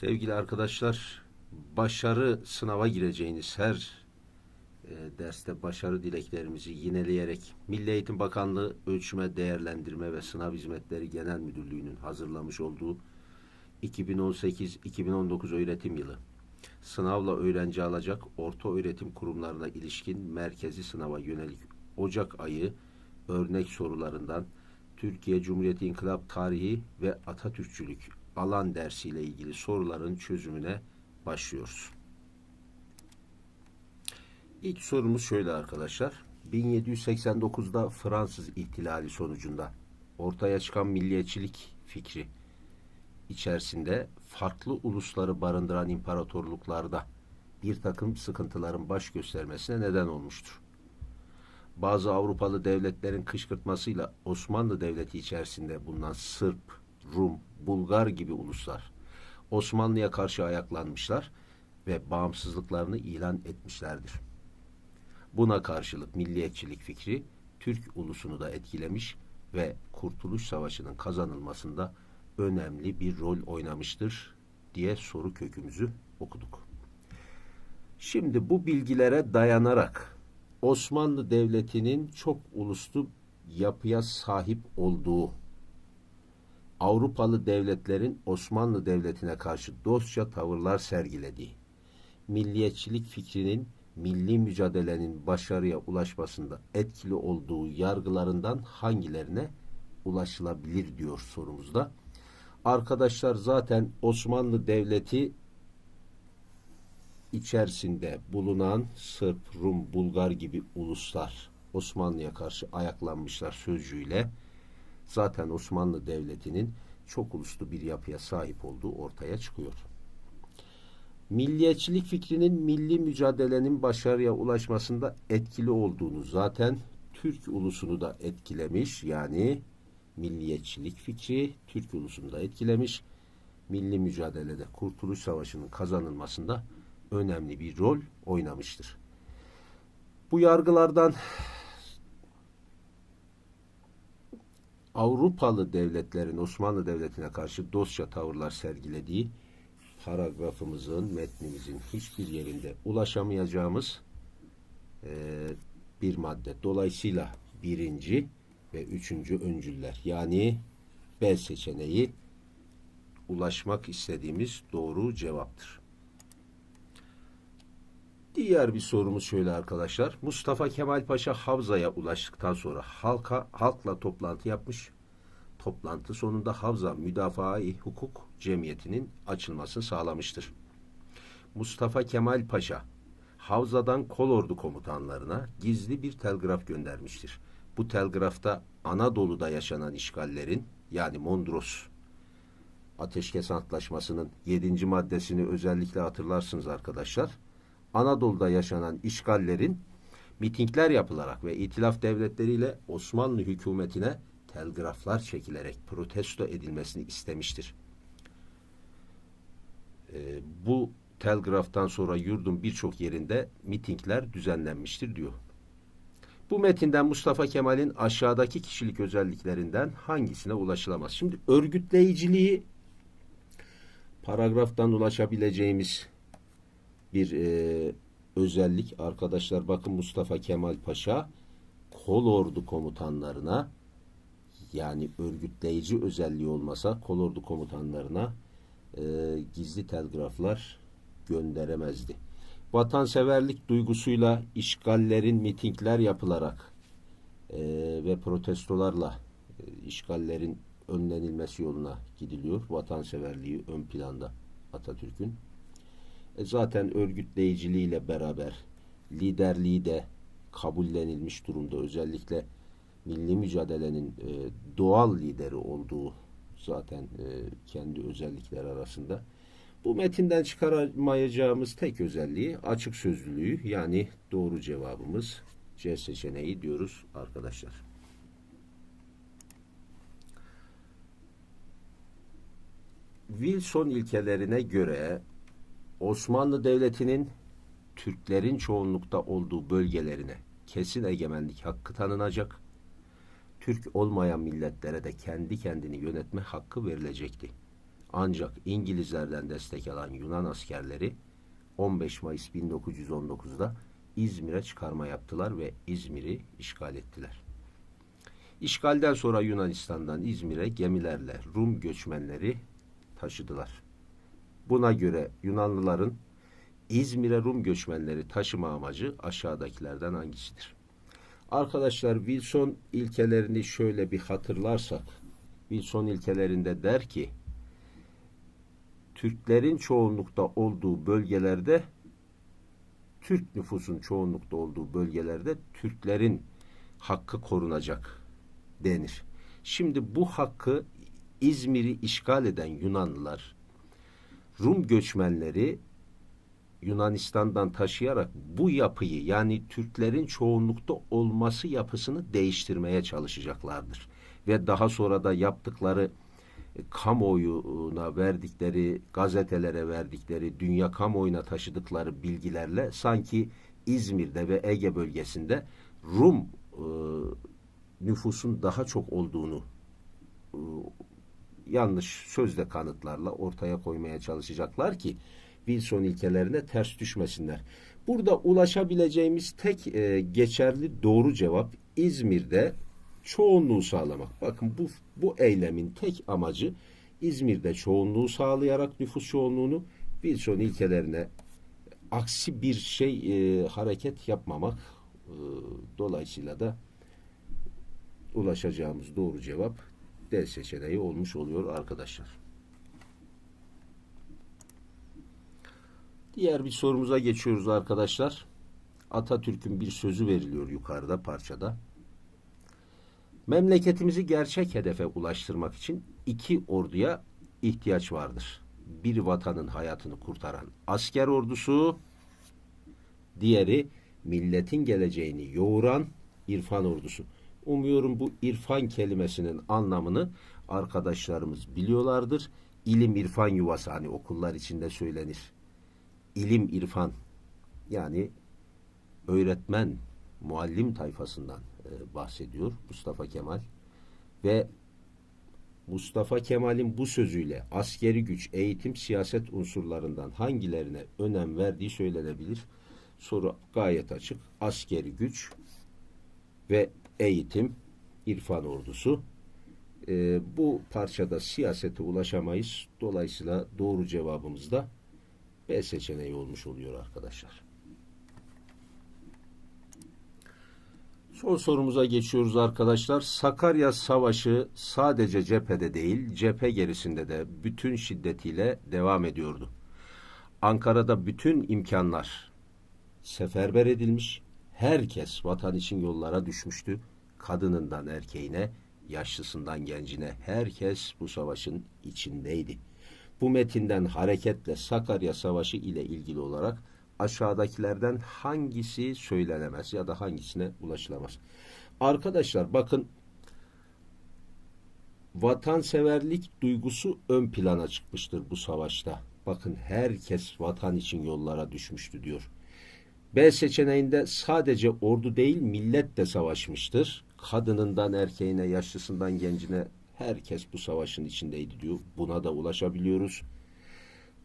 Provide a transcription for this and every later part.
Sevgili arkadaşlar, başarı sınava gireceğiniz her e, derste başarı dileklerimizi yineleyerek Milli Eğitim Bakanlığı Ölçme, Değerlendirme ve Sınav Hizmetleri Genel Müdürlüğü'nün hazırlamış olduğu 2018-2019 öğretim yılı. Sınavla öğrenci alacak orta öğretim kurumlarına ilişkin merkezi sınava yönelik Ocak ayı örnek sorularından Türkiye Cumhuriyeti İnkılap Tarihi ve Atatürkçülük alan dersiyle ilgili soruların çözümüne başlıyoruz. İlk sorumuz şöyle arkadaşlar. 1789'da Fransız ihtilali sonucunda ortaya çıkan milliyetçilik fikri içerisinde farklı ulusları barındıran imparatorluklarda bir takım sıkıntıların baş göstermesine neden olmuştur. Bazı Avrupalı devletlerin kışkırtmasıyla Osmanlı Devleti içerisinde bulunan Sırp, Rum, Bulgar gibi uluslar Osmanlı'ya karşı ayaklanmışlar ve bağımsızlıklarını ilan etmişlerdir. Buna karşılık milliyetçilik fikri Türk ulusunu da etkilemiş ve Kurtuluş Savaşı'nın kazanılmasında önemli bir rol oynamıştır diye soru kökümüzü okuduk. Şimdi bu bilgilere dayanarak Osmanlı Devleti'nin çok uluslu yapıya sahip olduğu Avrupalı devletlerin Osmanlı Devleti'ne karşı dostça tavırlar sergilediği, milliyetçilik fikrinin milli mücadelenin başarıya ulaşmasında etkili olduğu yargılarından hangilerine ulaşılabilir diyor sorumuzda. Arkadaşlar zaten Osmanlı Devleti içerisinde bulunan Sırp, Rum, Bulgar gibi uluslar Osmanlı'ya karşı ayaklanmışlar sözcüğüyle zaten Osmanlı Devleti'nin çok uluslu bir yapıya sahip olduğu ortaya çıkıyor. Milliyetçilik fikrinin milli mücadelenin başarıya ulaşmasında etkili olduğunu zaten Türk ulusunu da etkilemiş. Yani milliyetçilik fikri Türk ulusunu da etkilemiş. Milli mücadelede Kurtuluş Savaşı'nın kazanılmasında önemli bir rol oynamıştır. Bu yargılardan Avrupalı devletlerin Osmanlı Devleti'ne karşı dostça tavırlar sergilediği paragrafımızın, metnimizin hiçbir yerinde ulaşamayacağımız e, bir madde. Dolayısıyla birinci ve üçüncü öncüller yani B seçeneği ulaşmak istediğimiz doğru cevaptır. Diğer bir sorumuz şöyle arkadaşlar. Mustafa Kemal Paşa Havza'ya ulaştıktan sonra halka halkla toplantı yapmış. Toplantı sonunda Havza Müdafaa-i Hukuk Cemiyeti'nin açılmasını sağlamıştır. Mustafa Kemal Paşa Havza'dan kolordu komutanlarına gizli bir telgraf göndermiştir. Bu telgrafta Anadolu'da yaşanan işgallerin yani Mondros Ateşkes Antlaşması'nın 7. maddesini özellikle hatırlarsınız arkadaşlar. Anadolu'da yaşanan işgallerin mitingler yapılarak ve itilaf devletleriyle Osmanlı hükümetine telgraflar çekilerek protesto edilmesini istemiştir. Ee, bu telgraftan sonra yurdun birçok yerinde mitingler düzenlenmiştir diyor. Bu metinden Mustafa Kemal'in aşağıdaki kişilik özelliklerinden hangisine ulaşılamaz? Şimdi örgütleyiciliği paragraftan ulaşabileceğimiz bir e, özellik arkadaşlar bakın Mustafa Kemal Paşa kol ordu komutanlarına yani örgütleyici özelliği olmasa kol ordu komutanlarına e, gizli telgraflar gönderemezdi. Vatanseverlik duygusuyla işgallerin mitingler yapılarak e, ve protestolarla e, işgallerin önlenilmesi yoluna gidiliyor. Vatanseverliği ön planda Atatürk'ün. E zaten örgütleyiciliğiyle beraber liderliği de kabullenilmiş durumda. Özellikle milli mücadelenin e, doğal lideri olduğu zaten e, kendi özellikler arasında. Bu metinden çıkaramayacağımız tek özelliği açık sözlülüğü yani doğru cevabımız C seçeneği diyoruz arkadaşlar. Wilson ilkelerine göre Osmanlı Devleti'nin Türklerin çoğunlukta olduğu bölgelerine kesin egemenlik hakkı tanınacak. Türk olmayan milletlere de kendi kendini yönetme hakkı verilecekti. Ancak İngilizlerden destek alan Yunan askerleri 15 Mayıs 1919'da İzmir'e çıkarma yaptılar ve İzmir'i işgal ettiler. İşgalden sonra Yunanistan'dan İzmir'e gemilerle Rum göçmenleri taşıdılar. Buna göre Yunanlıların İzmir'e Rum göçmenleri taşıma amacı aşağıdakilerden hangisidir? Arkadaşlar Wilson ilkelerini şöyle bir hatırlarsak, Wilson ilkelerinde der ki, Türklerin çoğunlukta olduğu bölgelerde, Türk nüfusun çoğunlukta olduğu bölgelerde Türklerin hakkı korunacak denir. Şimdi bu hakkı İzmir'i işgal eden Yunanlılar, Rum göçmenleri Yunanistan'dan taşıyarak bu yapıyı yani Türklerin çoğunlukta olması yapısını değiştirmeye çalışacaklardır. Ve daha sonra da yaptıkları e, kamuoyuna verdikleri, gazetelere verdikleri, dünya kamuoyuna taşıdıkları bilgilerle sanki İzmir'de ve Ege bölgesinde Rum e, nüfusun daha çok olduğunu e, yanlış sözle kanıtlarla ortaya koymaya çalışacaklar ki Wilson ilkelerine ters düşmesinler. Burada ulaşabileceğimiz tek e, geçerli doğru cevap İzmir'de çoğunluğu sağlamak. Bakın bu bu eylemin tek amacı İzmir'de çoğunluğu sağlayarak nüfus çoğunluğunu Wilson ilkelerine aksi bir şey e, hareket yapmamak. E, dolayısıyla da ulaşacağımız doğru cevap D seçeneği olmuş oluyor arkadaşlar. Diğer bir sorumuza geçiyoruz arkadaşlar. Atatürk'ün bir sözü veriliyor yukarıda parçada. Memleketimizi gerçek hedefe ulaştırmak için iki orduya ihtiyaç vardır. Bir vatanın hayatını kurtaran asker ordusu, diğeri milletin geleceğini yoğuran irfan ordusu. Umuyorum bu irfan kelimesinin anlamını arkadaşlarımız biliyorlardır. İlim irfan yuvası hani okullar içinde söylenir. İlim irfan yani öğretmen, muallim tayfasından e, bahsediyor Mustafa Kemal ve Mustafa Kemal'in bu sözüyle askeri güç, eğitim, siyaset unsurlarından hangilerine önem verdiği söylenebilir. Soru gayet açık. Askeri güç ve eğitim, irfan ordusu. E, bu parçada siyasete ulaşamayız. Dolayısıyla doğru cevabımız da B seçeneği olmuş oluyor arkadaşlar. Son sorumuza geçiyoruz arkadaşlar. Sakarya Savaşı sadece cephede değil, cephe gerisinde de bütün şiddetiyle devam ediyordu. Ankara'da bütün imkanlar seferber edilmiş, herkes vatan için yollara düşmüştü. Kadınından erkeğine, yaşlısından gencine herkes bu savaşın içindeydi. Bu metinden hareketle Sakarya Savaşı ile ilgili olarak aşağıdakilerden hangisi söylenemez ya da hangisine ulaşılamaz? Arkadaşlar bakın vatanseverlik duygusu ön plana çıkmıştır bu savaşta. Bakın herkes vatan için yollara düşmüştü diyor. B seçeneğinde sadece ordu değil millet de savaşmıştır. Kadınından erkeğine, yaşlısından gencine herkes bu savaşın içindeydi diyor. Buna da ulaşabiliyoruz.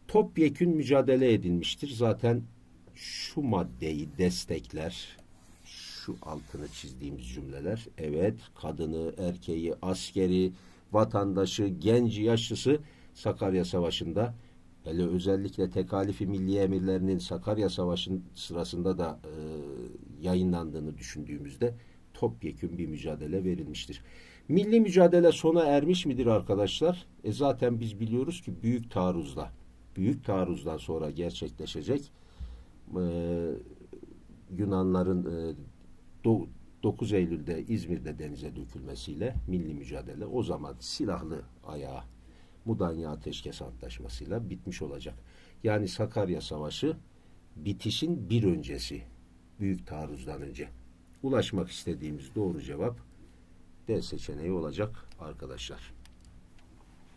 Topyekün mücadele edilmiştir. Zaten şu maddeyi destekler. Şu altını çizdiğimiz cümleler. Evet, kadını, erkeği, askeri, vatandaşı, genci, yaşlısı Sakarya Savaşı'nda hele özellikle tekalifi milli emirlerinin Sakarya Savaşı'nın sırasında da e, yayınlandığını düşündüğümüzde topyekün bir mücadele verilmiştir. Milli mücadele sona ermiş midir arkadaşlar? E zaten biz biliyoruz ki büyük taarruzla, büyük taarruzdan sonra gerçekleşecek e, Yunanların e, do, 9 Eylül'de İzmir'de denize dökülmesiyle milli mücadele o zaman silahlı ayağı Mudanya Ateşkes Antlaşması'yla bitmiş olacak. Yani Sakarya Savaşı bitişin bir öncesi. Büyük taarruzdan önce. Ulaşmak istediğimiz doğru cevap D seçeneği olacak arkadaşlar.